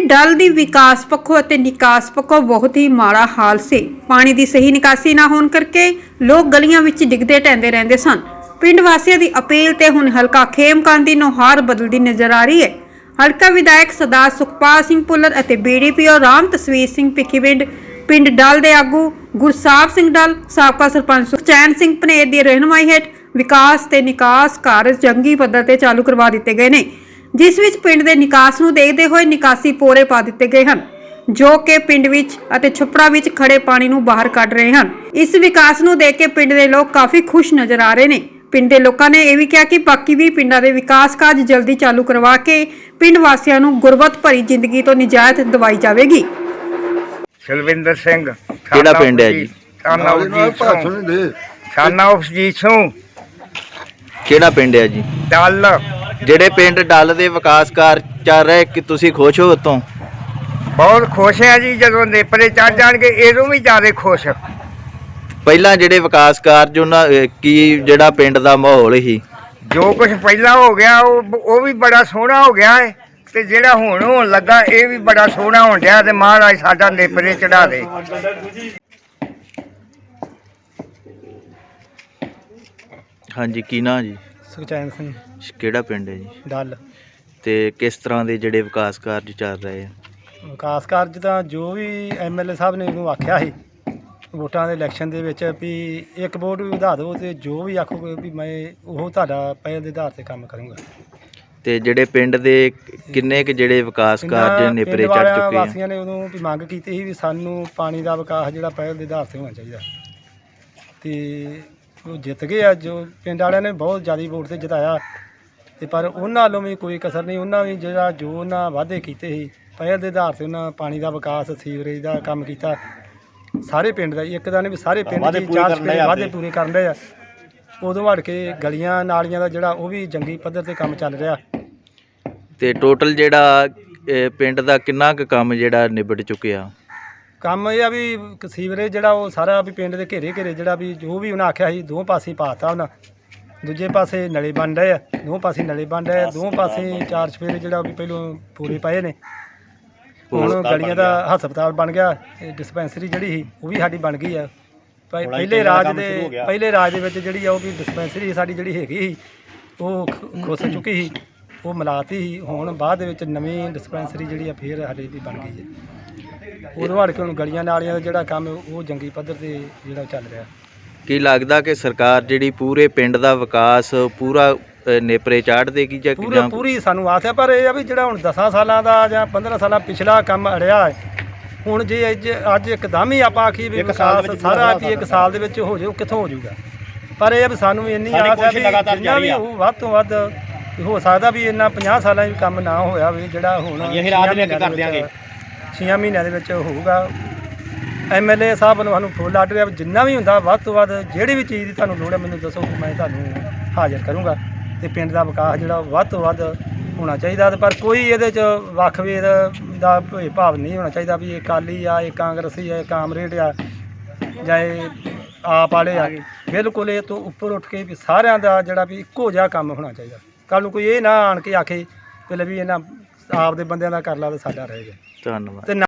ਡਲ ਦੀ ਵਿਕਾਸ ਪੱਖੋਂ ਅਤੇ ਨਿਕਾਸ ਪੱਖੋਂ ਬਹੁਤ ਹੀ ਮਾੜਾ ਹਾਲ ਸੀ। ਪਾਣੀ ਦੀ ਸਹੀ ਨਿਕਾਸੀ ਨਾ ਹੋਣ ਕਰਕੇ ਲੋਕ ਗਲੀਆਂ ਵਿੱਚ ਡਿੱਗਦੇ ਟੈਂਦੇ ਰਹਿੰਦੇ ਸਨ। ਪਿੰਡ ਵਾਸੀਆਂ ਦੀ ਅਪੀਲ ਤੇ ਹੁਣ ਹਲਕਾ ਖੇਮਕਾਂਦੀ ਨੂੰ ਹਾਰ ਬਦਲਦੀ ਨਜ਼ਰ ਆ ਰਹੀ ਹੈ। ਹਲਕਾ ਵਿਧਾਇਕ ਸਰਦਾਰ ਸੁਖਪਾਲ ਸਿੰਘ ਭੁੱਲਰ ਅਤੇ ਬੀਡੀਪੀਓ ਰਾਮ ਤਸਵੀਰ ਸਿੰਘ ਭਿੱਖੀਵਿੰਡ ਪਿੰਡ ਡਲ ਦੇ ਆਗੂ ਗੁਰਸਾਹਿਬ ਸਿੰਘ ਡਲ, ਸਾਬਕਾ ਸਰਪੰਚ ਸੁਖਚੈਨ ਸਿੰਘ ਪਨੇਰ ਦੀ ਰਹਿਨਮਾਈ ਹੇਠ ਵਿਕਾਸ ਤੇ ਨਿਕਾਸ ਕਾਰਜ ਜੰਗੀ ਪੱਧਰ ਤੇ ਚਾਲੂ ਕਰਵਾ ਦਿੱਤੇ ਗਏ ਨੇ। ਜਿਸ ਵਿੱਚ ਪਿੰਡ ਦੇ ਨਿਕਾਸ ਨੂੰ ਦੇਖਦੇ ਹੋਏ ਨਿਕਾਸੀ ਪੋਰੇ ਪਾ ਦਿੱਤੇ ਗਏ ਹਨ ਜੋ ਕਿ ਪਿੰਡ ਵਿੱਚ ਅਤੇ ਛੁਪੜਾ ਵਿੱਚ ਖੜੇ ਪਾਣੀ ਨੂੰ ਬਾਹਰ ਕੱਢ ਰਹੇ ਹਨ। ਇਸ ਵਿਕਾਸ ਨੂੰ ਦੇਖ ਕੇ ਪਿੰਡ ਦੇ ਲੋਕ ਕਾਫੀ ਖੁਸ਼ ਨਜ਼ਰ ਆ ਰਹੇ ਨੇ। ਪਿੰਡ ਦੇ ਲੋਕਾਂ ਨੇ ਇਹ ਵੀ ਕਿਹਾ ਕਿ ਬਾਕੀ ਵੀ ਪਿੰਡਾਂ ਦੇ ਵਿਕਾਸ ਕਾਰਜ ਜਲਦੀ ਚਾਲੂ ਕਰਵਾ ਕੇ ਪਿੰਡ ਵਾਸੀਆਂ ਨੂੰ ਗੁਰਬਤ ਭਰੀ ਜ਼ਿੰਦਗੀ ਤੋਂ ਨਿਜਾਤ ਦਿਵਾਈ ਜਾਵੇਗੀ। ਕੁਲਵਿੰਦਰ ਸਿੰਘ ਕਿਹੜਾ ਪਿੰਡ ਹੈ ਜੀ? ਥਾਣਾ ਉਜੀਤ ਸਿੰਘ। ਥਾਣਾ ਉਜੀਤ ਸਿੰਘ। ਕਿਹੜਾ ਪਿੰਡ ਹੈ ਜੀ? ਡੱਲ ਜਿਹੜੇ ਪਿੰਡ ਡੱਲ ਦੇ ਵਿਕਾਸ ਕਾਰਜ ਚੱਲ ਰਹੇ ਕਿ ਤੁਸੀਂ ਖੁਸ਼ ਹੋ ਉਤੋਂ ਬਹੁਤ ਖੁਸ਼ ਆ ਜੀ ਜਦੋਂ ਨੇਪਰੇ ਚੜ ਜਾਣਗੇ ਇਹਦੋਂ ਵੀ ਜ਼ਿਆਦਾ ਖੁਸ਼ ਪਹਿਲਾਂ ਜਿਹੜੇ ਵਿਕਾਸ ਕਾਰਜ ਉਹਨਾਂ ਅਹ, ਕੀ ਜਿਹੜਾ ਪਿੰਡ ਦਾ ਮਾਹੌਲ ਸੀ? ਜੋ ਕੁਝ ਪਹਿਲਾਂ ਹੋ ਗਿਆ ਉਹ ਉਹ ਵੀ ਬੜਾ ਸੋਹਣਾ ਹੋ ਗਿਆ ਹੈ ਤੇ ਜਿਹੜਾ ਹੁਣ ਹੋਣ ਲੱਗਾ ਇਹ ਵੀ ਬੜਾ ਸੋਹਣਾ ਹੋਣ ਡਿਆ ਤੇ ਮਹਾਰਾਜ ਸਾਡਾ ਨੇਪਰੇ ਚੜਾ ਦੇ। ਹਾਂਜੀ ਕੀ ਨਾਂ ਜੀ? ਸੁਖਚੈਨ ਸਿੰਘ। ਕਿਹੜਾ ਪਿੰਡ ਹੈ ਜੀ? ਡੱਲ ਤੇ ਕਿਸ ਤਰ੍ਹਾਂ ਦੇ ਜਿਹੜੇ ਵਿਕਾਸ ਕਾਰਜ ਚੱਲ ਰਹੇ ਆ? ਵਿਕਾਸ ਕਾਰਜ ਤਾਂ ਜੋ ਵੀ ਐਮਐਲਏ ਸਾਹਿਬ ਨੇ ਉਹਨੂੰ ਆਖਿਆ ਸੀ ਵੋਟਾਂ ਦੇ ਇਲੈਕਸ਼ਨ ਦੇ ਵਿੱਚ ਵੀ ਇੱਕ ਵੋਟ ਵੀ ਵਧਾ ਦਿਓ ਤੇ ਜੋ ਵੀ ਆਖੋਗੇ ਵੀ ਮੈਂ ਉਹ ਤੁਹਾਡਾ ਪਹਿਲ ਦੇ ਆਧਾਰ ਤੇ ਕੰਮ ਕਰੂੰਗਾ। ਤੇ ਜਿਹੜੇ ਪਿੰਡ ਦੇ ਕਿੰਨੇ ਕੁ ਜਿਹੜੇ ਵਿਕਾਸ ਕਾਰਜ ਨੇਪਰੇ ਚੜ ਚੁੱਕੇ ਆ? ਵਾਸੀਆਂ ਨੇ ਉਦੋਂ ਵੀ ਮੰਗ ਕੀਤੀ ਸੀ ਵੀ ਸਾਨੂੰ ਪਾਣੀ ਦਾ ਵਿਕਾਸ ਜਿਹੜਾ ਪਹਿਲ ਦੇ ਆਧਾਰ ਤੇ ਹੋਣਾ ਚਾਹੀਦਾ। ਤੇ ਉਹ ਜਿੱਤ ਗਏ ਆ। ਜੋ ਪਿੰਡ ਵਾਲਿਆਂ ਨੇ ਬਹੁਤ ਜ਼ਿਆਦਾ ਵੋਟ ਤੇ ਜਿਤਾਇਆ। ਤੇ ਪਰ ਉਹਨਾਂ ਵੱਲੋਂ ਵੀ ਕੋਈ ਕਸਰ ਨਹੀਂ। ਉਹਨਾਂ ਵੀ ਜਿਹੜਾ ਜੋ ਉਹਨਾਂ ਵਾਅਦੇ ਕੀਤੇ ਸੀ ਪਹਿਲ ਦੇ ਆਧਾਰ ਤੇ ਉਹਨਾਂ ਪਾਣੀ ਦਾ ਵਿਕਾਸ ਸੀਵਰੇਜ ਦਾ ਕੰਮ ਕੀਤਾ। ਸਾਰੇ ਪਿੰਡ ਦਾ ਹੀ, ਇੱਕ ਦਾ ਨਹੀਂ ਵੀ ਸਾਰੇ ਪਿੰਡ ਦੇ ਚਾਰ ਸਪੇਰੇ ਵਾਅਦੇ ਪੂਰੇ ਕਰਨ ਰਹੇ ਆ। ਉਦੋਂ ਵੜ ਕੇ ਗਲੀਆਂ ਨਾਲੀਆਂ ਦਾ ਜਿਹੜਾ ਉਹ ਵੀ ਜੰਗੀ ਪੱਧਰ ਤੇ ਕੰਮ ਚੱਲ ਰਿਹਾ। ਤੇ ਟੋਟਲ ਜਿਹੜਾ ਪਿੰਡ ਦਾ ਕਿੰਨਾ ਕੁ ਕੰਮ ਜਿਹੜਾ ਨਿਬੜ ਚੁੱਕਿਆ? ਕੰਮ ਇਹ ਆ ਵੀ ਕ- ਸੀਵਰੇਜ ਜਿਹੜਾ ਉਹ ਸਾਰਾ ਵੀ ਪਿੰਡ ਦੇ ਘੇਰੇ ਘੇਰੇ ਜਿਹੜਾ ਵੀ ਜੋ ਵੀ ਉਹਨਾਂ ਆਖਿਆ ਸੀ ਦੋ ਪਾਸੇ ਪਾਤਾ ਉਹਨਾਂ। ਦੂਜੇ ਪਾਸੇ ਨਲੇ ਬਣ ਰਹੇ ਆ ਦੋ ਪਾਸੇ ਨਲੇ ਬਣ ਰਹੇ ਆ ਦੋ ਪਾਸੇ ਚਾਰ ਸਫੇਰੇ ਜਿਹੜਾ ਵੀ ਪਹਿਲੋਂ ਪੂਰੇ ਪਏ ਨੇ। ਹੁਣ ਗਲੀਆਂ ਦਾ ਹਸਪਤਾਲ ਬਣ ਗਿਆ ਡਿਸਪੈਂਸਰੀ ਜਿਹੜੀ ਸੀ ਉਹ ਵੀ ਸਾਡੀ ਬਣ ਗਈ ਆ। ਪਹਿ- ਪਹਿਲੇ ਰਾਜ ਦੇ ਪਹਿਲੇ ਰਾਜ ਦੇ ਵਿੱਚ ਜਿਹੜੀ ਆ ਉਹ ਵੀ ਡਿਸਪੈਂਸਰੀ ਸਾਡੀ ਜਿਹੜੀ ਹੈਗੀ ਸੀ ਉਹ ਖ- ਖੁੱਸ ਚੁੱਕੀ ਸੀ ਉਹ ਮਲਾਤੀ ਸੀ। ਹੁਣ ਬਾਅਦ ਦੇ ਵਿੱਚ ਨਵੀਂ ਡਿਸਪੈਂਸਰੀ ਜਿਹੜੀ ਆ ਫੇਰ ਸਾਡੇ ਦੀ ਬਣ ਗਈ ਹੈ ਉਦੋਂ ਹੜ ਕੇ ਹੁਣ ਗਲੀਆਂ ਨਾਲੀਆਂ ਦਾ ਜਿਹੜਾ ਕੰਮ ਉਹ ਜੰਗੀ ਪੱਧਰ ਤੇ ਜਿਹੜਾ ਚੱਲ ਰਿਹਾ। ਕੀ ਲੱਗਦਾ ਕਿ ਸਰਕਾਰ ਜਿਹੜੀ ਪੂਰੇ ਪਿੰਡ ਦਾ ਵਿਕਾਸ ਪੂਰਾ ਨੇਪਰੇ ਚਾੜ ਦੇਗੀ ਜਾਂ ਪੂਰੇ ਜਾਂ ਪੂਰੀ ਸਾਨੂੰ ਆਸ ਹੈ ਪਰ ਇਹ ਆ ਵੀ ਜਿਹੜਾ ਹੁਣ 10 ਸਾਲਾਂ ਦਾ ਜਾਂ 15 ਸਾਲਾਂ ਪਿਛਲਾ ਕੰਮ ਅੜਿਆ ਹੈ ਹੁਣ ਜੇ ਅੱਜ ਅੱਜ ਇੱਕਦਮ ਹੀ ਆਪਾਂ ਆਖੀ ਵੀ ਵਿਕਾਸ ਸਾਰਾ ਵੀ ਇੱਕ ਸਾਲ ਦੇ ਵਿੱਚ ਹੋ ਜਾਊ ਕਿੱਥੋਂ ਹੋ ਜਾਊਗਾ? ਪਰ ਇਹ ਆ ਵੀ ਸਾਨੂੰ ਇੰਨੀ ਆਸ ਹੈ ਵੀ ਜਿੰਨਾ ਵੀ ਉਹ ਵੱਧ ਤੋਂ ਵੱਧ ਹੋ ਸਕਦਾ ਵੀ ਇੰਨਾ 50 ਸਾਲਾਂ 'ਚ ਕੰਮ ਨਾ ਹੋਇਆ ਵੀ ਜਿਹੜਾ ਹੁਣ ਅਸੀਂ ਰਾਤ ਨੇ ਕਰ ਦਿਆਂਗੇ। 6 ਮਹੀਨਿਆਂ ਦੇ ਵਿੱਚ ਹੋਊਗਾ। ਐਮਐਲਏ ਸਾਹਿਬ ਨੂੰ ਸਾਨੂੰ ਫੁੱਲ ਆਰਡਰ ਹੈ ਵੀ ਜਿੰਨਾ ਵੀ ਹੁੰਦਾ ਵੱਧ ਤੋਂ ਵੱਧ ਜਿਹੜੀ ਵੀ ਚੀਜ਼ ਦੀ ਤੁਹਾਨੂੰ ਲੋੜ ਹੈ ਮੈਨੂੰ ਦੱਸੋ ਮੈਂ ਤੁਹਾਨੂੰ ਹਾਜ਼ਰ ਕਰੂੰਗਾ। ਤੇ ਪਿੰਡ ਦਾ ਵਿਕਾਸ ਜਿਹੜਾ ਵੱਧ ਤੋਂ ਵੱਧ ਹੋਣਾ ਚਾਹੀਦਾ ਪਰ ਕੋਈ ਇਹਦੇ ਚ ਵੱਖਵੇਦ ਦਾ ਭਾਵ ਨਹੀਂ ਹੋਣਾ ਚਾਹੀਦਾ ਵੀ ਇਹ ਕਾਲੀ ਆ ਇਹ ਕਾਂਗਰਸੀ ਆ ਇਹ ਕਾਮਰੇਡ ਆ ਜਾਂ ਇਹ ਆਪ ਵਾਲੇ ਆ। ਬਿਲਕੁਲ ਇਹ ਤੋਂ ਉੱਪਰ ਉੱਠ ਕੇ ਵੀ ਸਾਰਿਆਂ ਦਾ ਜਿਹੜਾ ਵੀ ਇੱਕੋ ਜਿਹਾ ਕੰਮ ਹੋਣਾ ਚਾਹੀਦਾ। ਕੱਲ ਨੂੰ ਕੋਈ ਇਹ ਨਾ ਆਣ ਕੇ ਆਖੇ ਕਿ ਲੈ ਵੀ ਇਹਨਾਂ ਆਪ ਦੇ ਬੰਦਿਆਂ ਦਾ ਕਰ ਲਾ ਤੇ ਸਾਡਾ ਰਹਿ ਗਿਆ। ਧੰਨਵਾਦ ਤੇ ਨਾ